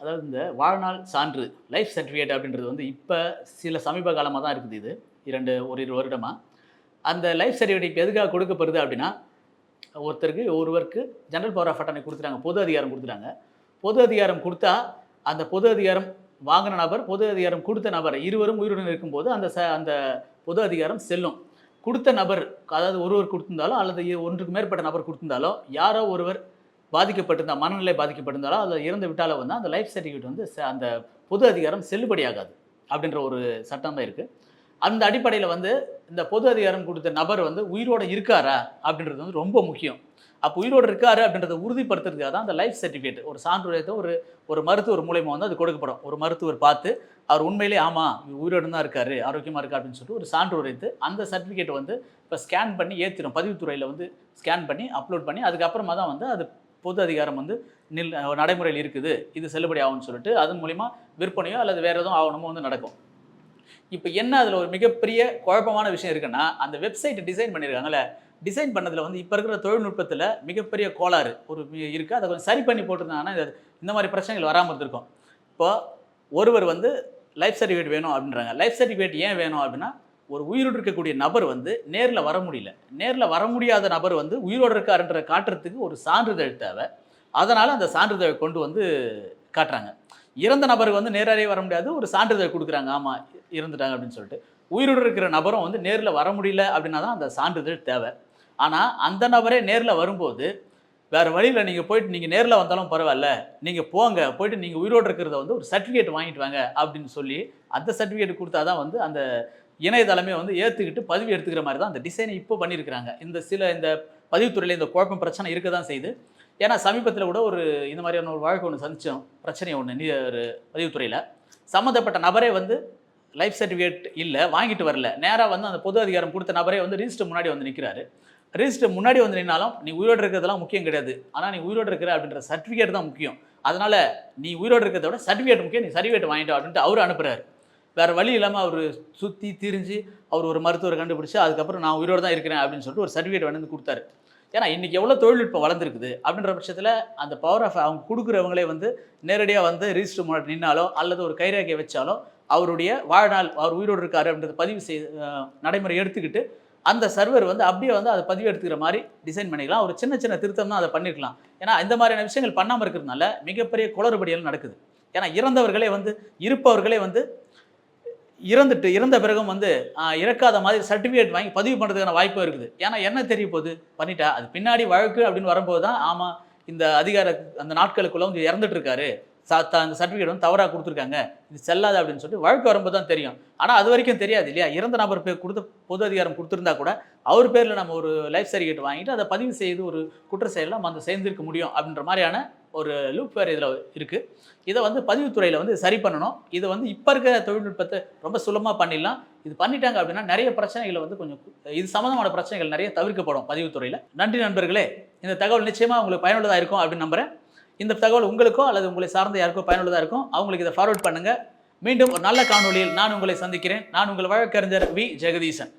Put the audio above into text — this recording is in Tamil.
அதாவது இந்த வாழ்நாள் சான்று லைஃப் சர்டிஃபிகேட் அப்படின்றது வந்து இப்போ சில சமீப காலமாக தான் இருக்குது இது. இரண்டு ஒரு இரு வருடமாக அந்த லைஃப் சர்டிஃபிகேட் இப்போ எதுக்காக கொடுக்கப்படுது அப்படின்னா ஒருத்தருக்கு ஒருவருக்கு ஜெனரல் பவர் ஆஃப் அட்டனை கொடுத்துட்டாங்க. பொது அதிகாரம் கொடுத்துட்டாங்க. பொது அதிகாரம் கொடுத்தா அந்த பொது அதிகாரம் வாங்கின நபர் பொது அதிகாரம் கொடுத்த நபர் இருவரும் உயிருடன் இருக்கும்போது அந்த ச அந்த பொது அதிகாரம் செல்லும். கொடுத்த நபர் அதாவது ஒருவர் கொடுத்திருந்தாலோ அல்லது ஒன்றுக்கு மேற்பட்ட நபர் கொடுத்திருந்தாலோ யாரோ ஒருவர் பாதிக்கப்பட்டிருந்தா மனநிலை பாதிக்கப்பட்டிருந்தாலோ அதில் இறந்து விட்டாலோ வந்து அந்த லைஃப் சர்டிஃபிகேட் வந்து அந்த பொது அதிகாரம் செல்லுபடியாகாது அப்படின்ற ஒரு சட்டம் தான் இருக்குது அந்த அடிப்படையில் வந்து இந்த பொது அதிகாரம் கொடுத்த நபர் வந்து உயிரோட இருக்காரா அப்படின்றது வந்து ரொம்ப முக்கியம். அப்போ உயிரோடு இருக்காரு அப்படின்றத உறுதிப்படுத்துறதுக்காக தான் அந்த லைஃப் சர்டிஃபிகேட் ஒரு சான்றிதழத்தை ஒரு ஒரு மருத்துவர் மூலயமா வந்து அது கொடுக்கப்படும். ஒரு மருத்துவர் பார்த்து அவர் உண்மையிலே ஆமாம் உயிரோடு தான் இருக்காரு ஆரோக்கியமாக இருக்கா? அப்படின்னு சொல்லிட்டு ஒரு சான்று உரைத்து அந்த சர்டிஃபிகேட் வந்து இப்போ ஸ்கேன் பண்ணி ஏற்றிடும் பதிவுத்துறையில் வந்து ஸ்கேன் பண்ணி அப்லோட் பண்ணி அதுக்கப்புறமா தான் வந்து அது பொது அதிகாரம் வந்து நில் நடைமுறையில் இருக்குது. இது செல்லுபடி ஆகும்னு சொல்லிட்டு அதன் மூலிமா விற்பனையோ அல்லது வேறு எதுவும் ஆகணுமோ வந்து நடக்கும். இப்போ என்ன அதில் ஒரு மிகப்பெரிய குழப்பமான விஷயம் இருக்குன்னா அந்த வெப்சைட் டிசைன் பண்ணியிருக்காங்கல்ல டிசைன் பண்ணதில் வந்து இப்போ இருக்கிற தொழில்நுட்பத்தில் மிகப்பெரிய கோளாறு ஒரு இருக்குது அதை கொஞ்சம் சரி பண்ணி போட்டிருந்தாங்கன்னா இந்த மாதிரி பிரச்சனைகள் வராமல் இருந்திருக்கும். இப்போ ஒருவர் வந்து லைஃப் சர்டிஃபிகேட் வேணும் அப்படின்றாங்க. லைஃப் சர்டிஃபிகேட் ஏன் வேணும் அப்படின்னா ஒரு உயிரோடு இருக்கக்கூடிய நபர் வந்து நேரில் வர முடியல. நேரில் வர முடியாத நபர் வந்து உயிரோடு இருக்காருன்ற காட்டுறதுக்கு ஒரு சான்றிதழ் தேவை. அதனால் அந்த சான்றிதழை கொண்டு வந்து காட்டுறாங்க. இறந்த நபருக்கு வந்து நேராகவே வர முடியாது ஒரு சான்றிதழ் கொடுக்குறாங்க. ஆமாம் இறந்துட்டாங்க அப்படின்னு சொல்லிட்டு. உயிரோடு இருக்கிற நபரும் வந்து நேரில் வர முடியல அப்படின்னா தான் அந்த சான்றிதழ் தேவை. ஆனால் அந்த நபரே நேரில் வரும்போது வேறு வழியில் நீங்கள் போயிட்டு நீங்கள் நேரில் வந்தாலும் பரவாயில்ல நீங்கள் போங்க போயிட்டு நீங்கள் உயிரோடு இருக்கிறத வந்து ஒரு சர்டிஃபிகேட் வாங்கிட்டு வாங்க அப்படின்னு சொல்லி அந்த சர்டிஃபிகேட் கொடுத்தா தான் வந்து அந்த இணையதளமே வந்து ஏற்றுக்கிட்டு பதிவு எடுத்துக்கிற மாதிரி தான் அந்த டிசைனை இப்போ பண்ணியிருக்கிறாங்க. இந்த சில இந்த பதிவுத்துறையில் இந்த குழப்பம் பிரச்சனை இருக்க தான் செய்யுது. ஏன்னா சமீபத்தில் கூட ஒரு இந்த மாதிரியான ஒரு வழக்கு ஒன்று சந்தித்தோம் பிரச்சனை ஒன்று நீ ஒரு பதிவுத்துறையில் சம்மந்தப்பட்ட நபரே வந்து லைஃப் சர்டிஃபிகேட் இல்லை வாங்கிட்டு வரல. நேராக வந்து அந்த பொது அதிகாரம் கொடுத்த நபரே வந்து ரிஜிஸ்டர் முன்னாடி வந்து நிற்கிறாரு ரிஜிஸ்டர் முன்னாடி வந்து நின்னாலும் நீ உயிரோடு இருக்கிறதெல்லாம் முக்கியம் கிடையாது. ஆனால் நீ உயிரோடு இருக்கிற அப்படின்ற சர்டிஃபிகேட் தான் முக்கியம். அதனால் நீ உயிரோடு இருக்கிறத விட சர்டிஃபிகேட் முக்கியம் நீ சர்டிஃபிகேட் வாங்கிட்டு அப்படின்ட்டு அவர் அனுப்புகிறாரு வேறு வழி இல்லாமல் அவர் சுற்றி திரிஞ்சு அவர் ஒரு மருத்துவரை கண்டுபிடிச்சி அதுக்கப்புறம் நான் உயிரோடு தான் இருக்கிறேன் அப்படின்னு சொல்லிட்டு ஒரு சர்டிஃபிகேட் வந்து கொடுத்தாரு. ஏன்னா இன்றைக்கி எவ்வளோ தொழில்நுட்பம் வளர்ந்துருக்குது அப்படின்ற பட்சத்தில் அந்த பவர் ஆஃப் அவங்க கொடுக்குறவங்களே வந்து நேரடியாக வந்து ரிஜிஸ்டர் முன்னாடி நின்னாலோ அல்லது ஒரு கைரேகையை வச்சாலோ அவருடைய வாழ்நாள் அவர் உயிரோடு இருக்காரு அப்படின்றத பதிவு செய் நடைமுறை எடுத்துக்கிட்டு அந்த சர்வர் வந்து அப்படியே வந்து அதை பதிவு எடுத்துக்கிற மாதிரி டிசைன் பண்ணிக்கலாம். ஒரு சின்ன சின்ன திருத்தம் தான் அதை பண்ணிருக்கலாம். ஏன்னா இந்த மாதிரியான விஷயங்கள் பண்ணாமல் இருக்கிறதுனால மிகப்பெரிய குளறுபடிகள் நடக்குது. ஏன்னா இறந்தவர்களே வந்து இருப்பவர்களே வந்து இறந்துட்டு இறந்த பிறகும் வந்து இறக்காத மாதிரி சர்டிஃபிகேட் வாங்கி பதிவு பண்ணுறதுக்கான வாய்ப்பு இருக்குது. ஏன்னா என்ன தெரிய போகுது? பண்ணிட்டா அது பின்னாடி வழக்கு அப்படின்னு வரும்போது தான் ஆமாம் இந்த அதிகார அந்த நாட்களுக்குள்ள வந்து இறந்துட்டு இருக்காரு. அந்த சர்டிஃபிகேட் வந்து தவறாக கொடுத்துருக்காங்க. இது செல்லாது அப்படின்னு சொல்லிட்டு வழக்கு வரும்போது தான் தெரியும். ஆனால் அது வரைக்கும் தெரியாது இல்லையா? இறந்த நபர் பேர் கொடுத்த பொது அதிகாரம் கொடுத்துருந்தா கூட அவர் பேரில் நம்ம ஒரு லைஃப் சர்டிஃபிகேட் வாங்கிட்டு அதை பதிவு செய்து ஒரு குற்ற செயலில் நம்ம அந்த சேர்ந்திருக்க முடியும் அப்படின்ற மாதிரியான ஒரு லூப் வேறு இதில் இருக்குது இதை வந்து பதிவுத்துறையில் வந்து சரி பண்ணணும். இதை வந்து இப்போ இருக்கிற தொழில்நுட்பத்தை ரொம்ப சுலமாக பண்ணிடலாம். இது பண்ணிட்டாங்க அப்படின்னா நிறைய பிரச்சனைகளை வந்து கொஞ்சம் இது சம்மந்தமான பிரச்சனைகள் நிறைய தவிர்க்கப்படும் பதிவுத்துறையில் நன்றி நண்பர்களே இந்த தகவல் நிச்சயமாக உங்களுக்கு பயனுள்ளதாக இருக்கும் அப்படின்னு நம்புகிறேன் இந்த தகவல் உங்களுக்கோ அல்லது உங்களை சார்ந்த யாருக்கோ பயனுள்ளதாக இருக்கும். அவங்களுக்கு இதை ஃபார்வர்ட் பண்ணுங்கள் மீண்டும் ஒரு நல்ல காணொலியில் நான் உங்களை சந்திக்கிறேன். நான் உங்கள் வழக்கறிஞர் வி. ஜெகதீசன்.